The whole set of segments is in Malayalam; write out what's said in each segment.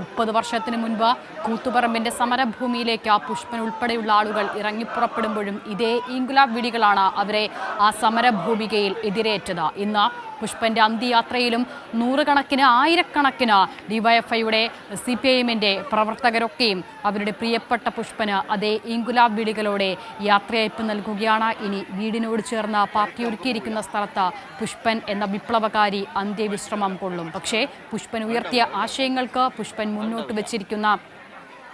മുപ്പത് വർഷത്തിന് മുൻപ് കൂത്തുപറമ്പിന്റെ സമരഭൂമിയിലേക്ക് പുഷ്പൻ ഉൾപ്പെടെയുള്ള ആളുകൾ ഇറങ്ങിപ്പുറപ്പെടുമ്പോഴും ഇതേ ഇൻകുലാബ് വിളികളാണ് അവരെ ആ സമരഭൂമികയിൽ എതിരേറ്റത്. ഇന്ന് പുഷ്പന്റെ അന്ത്യയാത്രയിലും നൂറുകണക്കിന് ആയിരക്കണക്കിന് ഡിവൈഎഫ്ഐയുടെ സി പി ഐ എമ്മിന്റെ പ്രവർത്തകരൊക്കെയും അവരുടെ പ്രിയപ്പെട്ട പുഷ്പന് അതേ ഇംഗുലാബ് വിളികളോടെ യാത്രയയപ്പ് നൽകുകയാണ്. ഇനി വീടിനോട് ചേർന്ന് പാർട്ടി ഒരുക്കിയിരിക്കുന്ന സ്ഥലത്ത് പുഷ്പൻ എന്ന വിപ്ലവകാരി അന്ത്യവിശ്രമം കൊള്ളും. പക്ഷേ പുഷ്പൻ ഉയർത്തിയ ആശയങ്ങൾക്ക് പുഷ്പൻ മുന്നോട്ട് വച്ചിരിക്കുന്ന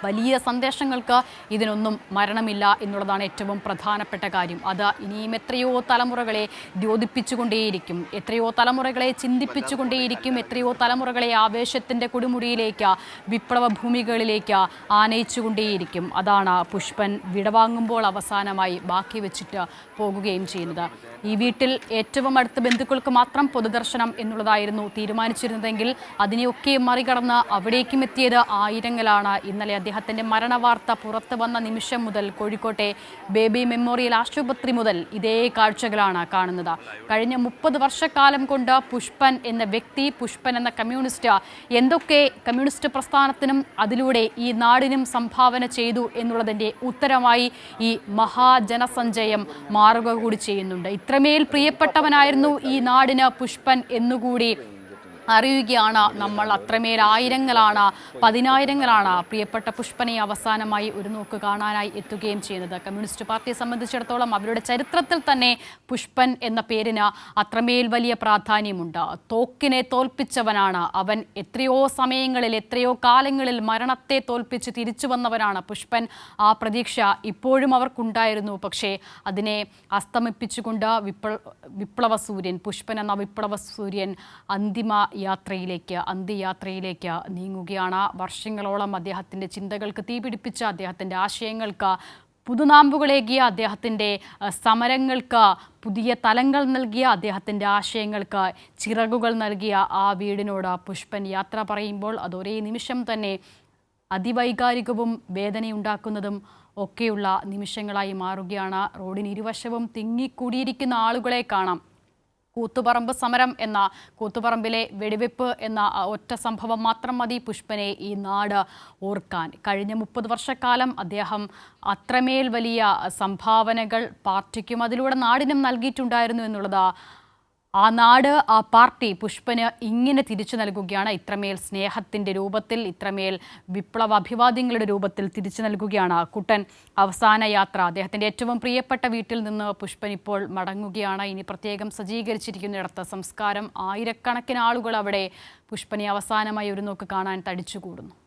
വലിയ സന്ദേശങ്ങൾക്ക് ഇതിനൊന്നും മരണമില്ല എന്നുള്ളതാണ് ഏറ്റവും പ്രധാനപ്പെട്ട കാര്യം. അത് ഇനിയും എത്രയോ തലമുറകളെ ദ്യോതിപ്പിച്ചുകൊണ്ടേയിരിക്കും. എത്രയോ തലമുറകളെ ചിന്തിപ്പിച്ചുകൊണ്ടേയിരിക്കും. എത്രയോ തലമുറകളെ ആവേശത്തിന്റെ കൊടുമുടിയിലേക്ക് വിപ്ലവ ഭൂമികളിലേക്ക് ആനയിച്ചുകൊണ്ടേയിരിക്കും. അതാണ് പുഷ്പൻ വിടവാങ്ങുമ്പോൾ അവസാനമായി ബാക്കി വെച്ചിട്ട് പോകുകയും ചെയ്യുന്നത്. ഈ വീട്ടിൽ ഏറ്റവും അടുത്ത ബന്ധുക്കൾക്ക് മാത്രം പൊതുദർശനം എന്നുള്ളതായിരുന്നു തീരുമാനിച്ചിരുന്നതെങ്കിൽ അതിനെയൊക്കെ മറികടന്ന് അവിടേക്കും എത്തിയത് ആയിരങ്ങളാണ്. ഇന്നലെ അദ്ദേഹത്തിന്റെ മരണവാർത്ത പുറത്തു വന്ന നിമിഷം മുതൽ കോഴിക്കോട്ടെ ബേബി മെമ്മോറിയൽ ആശുപത്രി മുതൽ ഇതേ കാഴ്ചകളാണ് കാണുന്നത്. കഴിഞ്ഞ മുപ്പത് വർഷക്കാലം കൊണ്ട് പുഷ്പൻ എന്ന വ്യക്തി പുഷ്പൻ എന്ന കമ്മ്യൂണിസ്റ്റ് എന്തൊക്കെ കമ്മ്യൂണിസ്റ്റ് പ്രസ്ഥാനത്തിനും അതിലൂടെ ഈ നാടിനും സംഭാവന ചെയ്തു എന്നുള്ളതിന്റെ ഉത്തരമായി ഈ മഹാജനസഞ്ചയം മാറുക കൂടി ചെയ്യുന്നുണ്ട്. ഇത്രമേൽ പ്രിയപ്പെട്ടവനായിരുന്നു ഈ നാടിന് പുഷ്പൻ എന്നുകൂടി. അറിയുകയാണ്. നമ്മൾ അത്രമേൽ ആയിരങ്ങളാണ് പതിനായിരങ്ങളാണ് പ്രിയപ്പെട്ട പുഷ്പനെ അവസാനമായി ഒരു നോക്ക് കാണാനായി എത്തുകയും ചെയ്യുന്നത്. കമ്മ്യൂണിസ്റ്റ് പാർട്ടിയെ സംബന്ധിച്ചിടത്തോളം അവരുടെ ചരിത്രത്തിൽ തന്നെ പുഷ്പൻ എന്ന പേരിന് അത്രമേൽ വലിയ പ്രാധാന്യമുണ്ട്. തോക്കിനെ തോൽപ്പിച്ചവനാണ് അവൻ. എത്രയോ സമയങ്ങളിൽ എത്രയോ കാലങ്ങളിൽ മരണത്തെ തോൽപ്പിച്ച് തിരിച്ചു വന്നവനാണ് പുഷ്പൻ. ആ പ്രതീക്ഷ ഇപ്പോഴും അവർക്കുണ്ടായിരുന്നു. പക്ഷേ അതിനെ അസ്തമിപ്പിച്ചുകൊണ്ട് വിപ്ല വിപ്ലവ സൂര്യൻ പുഷ്പൻ എന്ന വിപ്ലവ സൂര്യൻ അന്തിമ യാത്രയിലേക്ക് അന്ത്യയാത്രയിലേക്ക് നീങ്ങുകയാണ്. വർഷങ്ങളോളം അദ്ദേഹത്തിന്റെ ചിന്തകൾക്ക് തീപിടിപ്പിച്ച അദ്ദേഹത്തിന്റെ ആശയങ്ങൾക്ക് പുതുനാമ്പുകളേകിയ അദ്ദേഹത്തിന്റെ സമരങ്ങൾക്ക് പുതിയ തലങ്ങൾ നൽകിയ അദ്ദേഹത്തിന്റെ ആശയങ്ങൾക്ക് ചിറകുകൾ നൽകിയ ആ വീടിനോട് പുഷ്പൻ യാത്ര പറയുമ്പോൾ അതൊരേ നിമിഷം തന്നെ അതിവൈകാരികവും വേദനയുണ്ടാക്കുന്നതും ഒക്കെയുള്ള നിമിഷങ്ങളായി മാറുകയാണ്. റോഡിന് ഇരുവശവും തിങ്ങിക്കൂടിയിരിക്കുന്ന ആളുകളെ കാണാം. കൂത്തുപറമ്പ് സമരം എന്ന കൂത്തുപറമ്പിലെ വെടിവെപ്പ് എന്ന ഒറ്റ സംഭവം മാത്രം മതി പുഷ്പനെ ഈ നാട് ഓർക്കാൻ. കഴിഞ്ഞ മുപ്പത് വർഷക്കാലം അദ്ദേഹം അത്രമേൽ വലിയ സംഭാവനകൾ പാർട്ടിക്കും അതിലൂടെ നാടിനും നൽകിയിട്ടുണ്ടായിരുന്നു എന്നുള്ളത് ആ നാട് ആ പാർട്ടി പുഷ്പന് ഇങ്ങനെ തിരിച്ചു നൽകുകയാണ്. ഇത്രമേൽ സ്നേഹത്തിന്റെ രൂപത്തിൽ ഇത്രമേൽ വിപ്ലവ അഭിവാദ്യങ്ങളുടെ രൂപത്തിൽ തിരിച്ചു നൽകുകയാണ് കുട്ടൻ. അവസാന യാത്ര. അദ്ദേഹത്തിന്റെ ഏറ്റവും പ്രിയപ്പെട്ട വീട്ടിൽ നിന്ന് പുഷ്പൻ ഇപ്പോൾ മടങ്ങുകയാണ്. ഇനി പ്രത്യേകം സജ്ജീകരിച്ചിരിക്കുന്നിടത്ത് സംസ്കാരം ആയിരക്കണക്കിന് ആളുകൾ അവിടെ പുഷ്പനെ അവസാനമായി ഒരു നോക്ക് കാണാൻ തടിച്ചുകൂടുന്നു.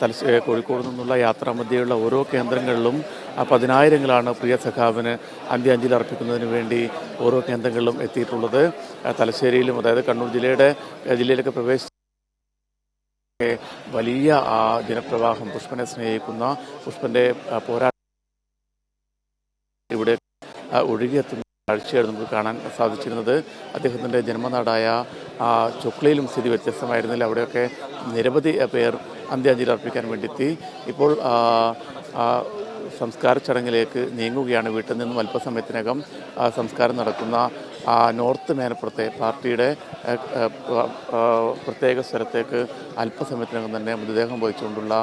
തലശ്ശേ കോഴിക്കോട് നിന്നുള്ള യാത്രാ മധ്യയുള്ള ഓരോ കേന്ദ്രങ്ങളിലും പതിനായിരങ്ങളാണ് പ്രിയ സഖാവിന് അന്ത്യാഞ്ജലി അർപ്പിക്കുന്നതിന് വേണ്ടി ഓരോ കേന്ദ്രങ്ങളിലും എത്തിയിട്ടുള്ളത്. തലശ്ശേരിയിലും അതായത് കണ്ണൂർ ജില്ലയുടെ ജില്ലയിലേക്ക് പ്രവേശിച്ച വലിയ ആ ജനപ്രവാഹം പുഷ്പനെ സ്നേഹിക്കുന്ന പുഷ്പന്റെ പോരാട്ടം ഇവിടെ ഒഴുകിയെത്തുന്ന കാഴ്ചയാണ് നമുക്ക് കാണാൻ സാധിച്ചിരുന്നത്. അദ്ദേഹത്തിന്റെ ജന്മനാടായ ചൊക്ലയിലും സ്ഥിതി വ്യത്യസ്തമായിരുന്നില്ല. അവിടെയൊക്കെ നിരവധി പേർ അന്ത്യാഞ്ജലി അർപ്പിക്കാൻ വേണ്ടിയെത്തി ഇപ്പോൾ സംസ്കാര ചടങ്ങിലേക്ക് നീങ്ങുകയാണ്. വീട്ടിൽ നിന്നും അല്പസമയത്തിനകം സംസ്കാരം നടക്കുന്ന നോർത്ത് മേനപ്പുറത്തെ പാർട്ടിയുടെ പ്രത്യേക സ്ഥലത്തേക്ക് അല്പസമയത്തിനകം തന്നെ മൃതദേഹം വഹിച്ചുകൊണ്ടുള്ള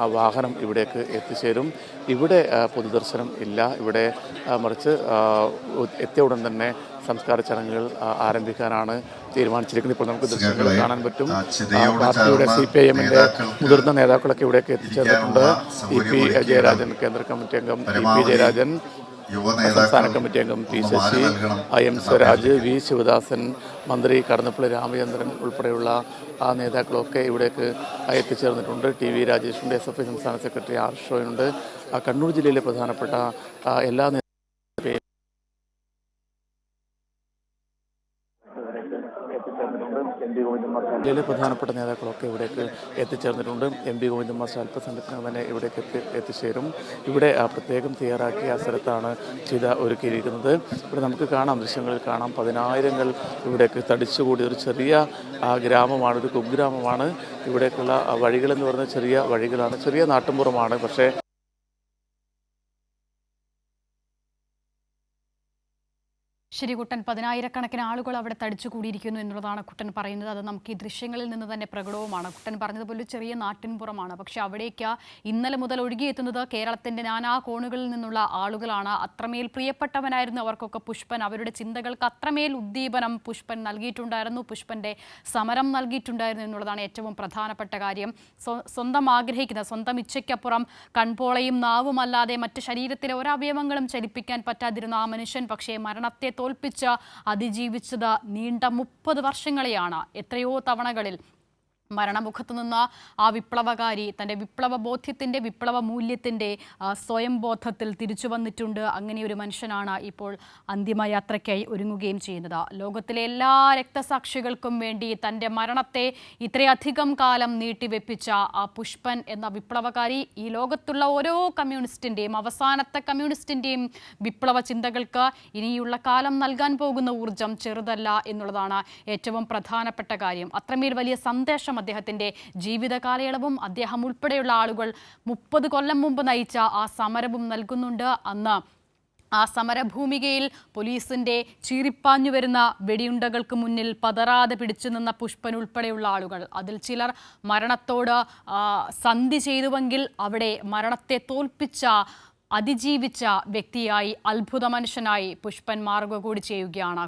ആ വാഹനം ഇവിടേക്ക് എത്തിച്ചേരും. ഇവിടെ പൊതുദർശനം ഇല്ല. ഇവിടെ മറിച്ച് എത്തിയ ഉടൻ തന്നെ സംസ്കാര ചടങ്ങുകൾ ആരംഭിക്കാനാണ് തീരുമാനിച്ചിരിക്കുന്നത്. ഇപ്പോൾ നമുക്ക് ദൃശ്യങ്ങൾ കാണാൻ പറ്റും. പാർട്ടിയുടെ സി പി ഐ എമ്മിന്റെ മുതിർന്ന നേതാക്കളൊക്കെ ഇവിടേക്ക് എത്തിച്ചേർന്നിട്ടുണ്ട്. ഇ പി ജയരാജൻ കേന്ദ്ര കമ്മിറ്റി അംഗം ഇ പി ജയരാജൻ സംസ്ഥാന കമ്മിറ്റി അംഗം P Sasi I M Swaraj V Sivadasan മന്ത്രി കടന്നപ്പള്ളി രാമചന്ദ്രൻ ഉൾപ്പെടെയുള്ള ആ നേതാക്കളൊക്കെ ഇവിടേക്ക് എത്തിച്ചേർന്നിട്ടുണ്ട്. ടി വി രാജേഷുണ്ട് എസ് എഫ് ഐ സംസ്ഥാന സെക്രട്ടറി ആർ ഷോയുണ്ട് കണ്ണൂർ ജില്ലയിലെ പ്രധാനപ്പെട്ട എല്ലാ ജില്ലയിലെ പ്രധാനപ്പെട്ട നേതാക്കളൊക്കെ ഇവിടേക്ക് എത്തിച്ചേർന്നിട്ടുണ്ട്. എം പി ഗോവിന്ദൻ മാസ്റ്റർ അല്പസമയത്തിനകം തന്നെ ഇവിടേക്ക് എത്തി എത്തിച്ചേരും. ഇവിടെ പ്രത്യേകം തയ്യാറാക്കിയ സ്ഥലത്താണ് ചിത ഒരുക്കിയിരിക്കുന്നത്. ഇവിടെ നമുക്ക് കാണാം ദൃശ്യങ്ങളിൽ കാണാം. പതിനായിരങ്ങൾ ഇവിടേക്ക് തടിച്ചുകൂടി ഒരു ചെറിയ ഗ്രാമമാണ് ഒരു കുഗ്രാമമാണ്. ഇവിടേക്കുള്ള വഴികളെന്ന് പറയുന്നത് ചെറിയ വഴികളാണ് ചെറിയ നാട്ടുമ്പുറമാണ്. പക്ഷേ ശരി കുട്ടൻ പതിനായിരക്കണക്കിന് ആളുകൾ അവിടെ തടിച്ചു കൂടിയിരിക്കുന്നു എന്നുള്ളതാണ് കുട്ടൻ പറയുന്നത്. അത് നമുക്ക് ഈ ദൃശ്യങ്ങളിൽ നിന്ന് തന്നെ പ്രകടവുമാണ്. കുട്ടൻ പറഞ്ഞതുപോലെ ചെറിയ നാട്ടിൻപുറമാണ്. പക്ഷേ അവിടേക്ക് ഇന്നലെ മുതൽ ഒഴുകിയെത്തുന്നത് കേരളത്തിന്റെ നാനാ കോണുകളിൽ നിന്നുള്ള ആളുകളാണ്. അത്രമേൽ പ്രിയപ്പെട്ടവനായിരുന്നു അവർക്കൊക്കെ പുഷ്പൻ. അവരുടെ ചിന്തകൾക്ക് അത്രമേൽ ഉദ്ദീപനം പുഷ്പൻ നൽകിയിട്ടുണ്ടായിരുന്നു. പുഷ്പന്റെ സമരം നൽകിയിട്ടുണ്ടായിരുന്നു എന്നുള്ളതാണ് ഏറ്റവും പ്രധാനപ്പെട്ട കാര്യം. സ്വന്തം ആഗ്രഹിക്കുന്ന സ്വന്തം ഇച്ഛയ്ക്കപ്പുറം കൺപോളയും നാവുമല്ലാതെ മറ്റ് ശരീരത്തിലെ ഒരവയവങ്ങളും ചലിപ്പിക്കാൻ പറ്റാതിരുന്ന ആ മനുഷ്യൻ പക്ഷേ മരണത്തെ തോൽപ്പിച്ച് അതിജീവിച്ചത് നീണ്ട മുപ്പത് വർഷങ്ങളെയാണ് എത്രയോ തവണകളിൽ മരണമുഖത്ത് നിന്ന് ആ വിപ്ലവകാരി തന്റെ വിപ്ലവ ബോധ്യത്തിന്റെ വിപ്ലവ മൂല്യത്തിന്റെ ആ, സ്വയം ബോധത്തിൽ തിരിച്ചു വന്നിട്ടുണ്ട്. അങ്ങനെ ഒരു മനുഷ്യനാണ് ഇപ്പോൾ അന്തിമയാത്രയ്ക്കായി ഒരുങ്ങുകയും ചെയ്യുന്നത്. ലോകത്തിലെ എല്ലാ രക്തസാക്ഷികൾക്കും വേണ്ടി തന്റെ മരണത്തെ ഇത്രയധികം കാലം നീട്ടിവെപ്പിച്ച ആ പുഷ്പൻ എന്ന വിപ്ലവകാരി ഈ ലോകത്തുള്ള ഓരോ കമ്മ്യൂണിസ്റ്റിന്റെയും അവസാനത്തെ കമ്മ്യൂണിസ്റ്റിന്റെയും വിപ്ലവ ചിന്തകൾക്ക് ഇനിയുള്ള കാലം നൽകാൻ പോകുന്ന ഊർജം ചെറുതല്ല എന്നുള്ളതാണ് ഏറ്റവും പ്രധാനപ്പെട്ട കാര്യം. അത്രമേൽ വലിയ സന്ദേശം അദ്ദേഹത്തിന്റെ ജീവിത കാലയളവും അദ്ദേഹം ഉൾപ്പെടെയുള്ള ആളുകൾ മുപ്പത് കൊല്ലം മുമ്പ് നയിച്ച ആ സമരവും നൽകുന്നുണ്ട്. അന്ന് ആ സമരഭൂമികയിൽ പോലീസിന്റെ ചീറിപ്പാഞ്ഞു വരുന്ന വെടിയുണ്ടകൾക്ക് മുന്നിൽ പതറാതെ പിടിച്ചു നിന്ന പുഷ്പൻ ഉൾപ്പെടെയുള്ള ആളുകൾ. അതിൽ ചിലർ മരണത്തോട് സന്ധി ചെയ്തുവെങ്കിൽ അവിടെ മരണത്തെ തോൽപ്പിച്ച അതിജീവിച്ച വ്യക്തിയായി അത്ഭുത മനുഷ്യനായി പുഷ്പൻ മാറുക കൂടി ചെയ്യുകയാണ്.